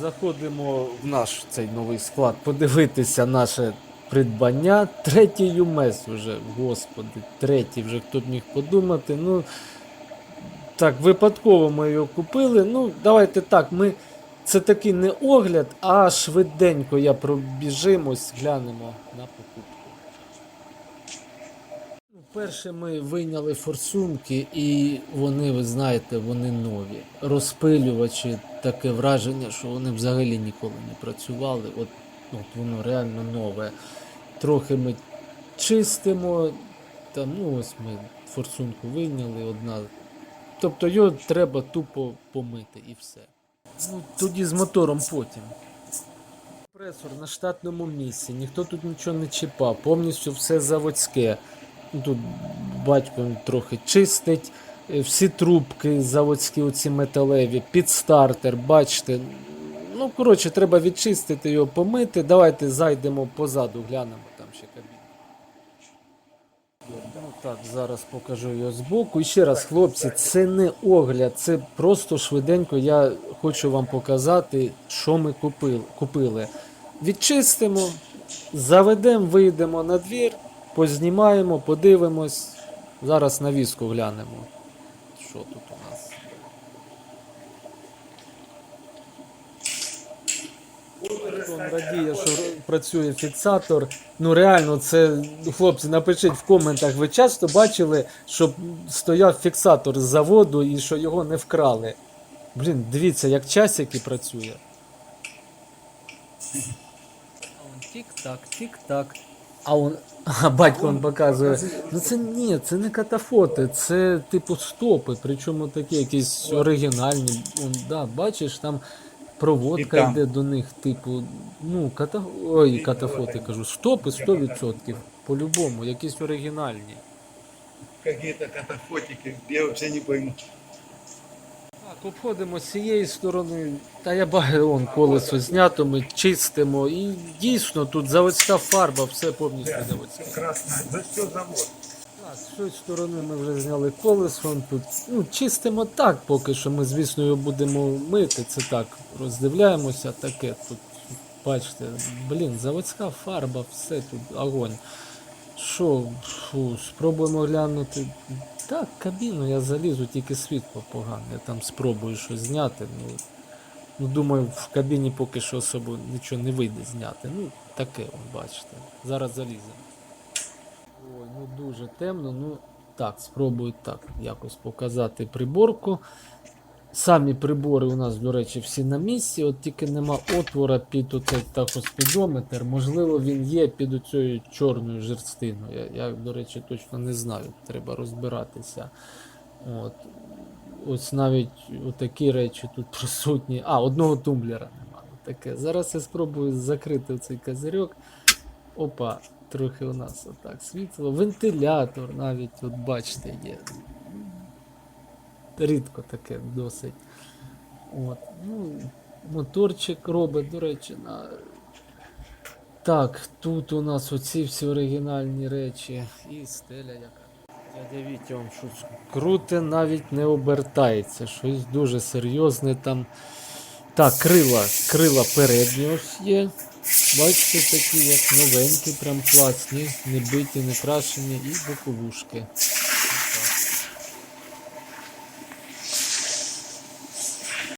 заходимо в наш цей новий склад, подивитися наше придбання. Третій ЮМЕС вже, господи, третій вже хто б міг подумати. Ну, так, випадково ми його купили. Ну, давайте так, ми. Це такий не огляд, а швиденько я пробіжимось, глянемо на покупку. Перше ми вийняли форсунки, і вони, ви знаєте, вони нові. Розпилювачі, таке враження, що вони взагалі ніколи не працювали. От, от воно реально нове. Трохи ми чистимо. Там, ну ось ми форсунку вийняли одна. Тобто його треба тупо помити і все. Ну, тоді з мотором потім. Компресор на штатному місці, ніхто тут нічого не чіпав, повністю все заводське. Тут батько трохи чистить, е, всі трубки заводські, оці металеві, підстартер, бачите. Ну, коротше, треба відчистити його, помити. Давайте зайдемо позаду, глянемо там ще кабіну. Ну так, зараз покажу його збоку. І ще раз, хлопці, це не огляд, це просто швиденько. Я хочу вам показати, що ми купили. Відчистимо, заведемо, вийдемо на двір, познімаємо, подивимось. Зараз на візку глянемо. Що тут у нас? Радіє, що працює фіксатор. Ну реально, це хлопці, напишіть в коментах. Ви часто бачили, щоб стояв фіксатор з заводу і що його не вкрали. Блін, дивіться, як часики працює. Тік-так, тік-так. А он. А батько он показує. Ну це ні, це не катафоти, це типу стопи, причому такі якісь оригінальні. Он, да, бачиш, там проводка І там. йде до них, типу, ну, ката... Ой, катафоти кажу, стопи 100%. По-любому, якісь оригінальні. Какие-то катафотики, я вообще не пойму. Так, обходимо з цієї сторони, та я бачу, вон колесо знято, ми чистимо. І дійсно тут заводська фарба, все повністю заводське. Красная, за все завод. Так, з цієї сторони ми вже зняли колесо, тут ну, чистимо так поки що. Ми, звісно, його будемо мити. Це так, роздивляємося, таке тут. Бачите, блін, заводська фарба, все тут огонь. Що, фу, спробуємо глянути. Так, кабіну я залізу, тільки світло погане. Я там спробую щось зняти. Ну, ну думаю, в кабіні поки що особо нічого не вийде зняти. Ну, таке, бачите. Зараз заліземо. Ой, ну дуже темно. Ну так, спробую так якось показати приборку. Самі прибори у нас, до речі, всі на місці, от тільки нема отвора під оцей тахоспідометр. Можливо, він є під оцією чорною жерстиною. Я, я, до речі, точно не знаю. Треба розбиратися. От. Ось навіть такі речі тут присутні. А, одного тумблера нема. Таке. Зараз я спробую закрити цей козирьок. Опа, трохи у нас отак світло. Вентилятор навіть, от бачите, є. Рідко таке досить. От. Ну, моторчик робить, до речі, на. Так, тут у нас оці всі оригінальні речі. І стеля яка. Дядя Вітя вам щось круте, навіть не обертається. Щось дуже серйозне там. Так, крила, крила передні ось є. Бачите, такі як новенькі, прям класні, не биті, не крашені і боковушки.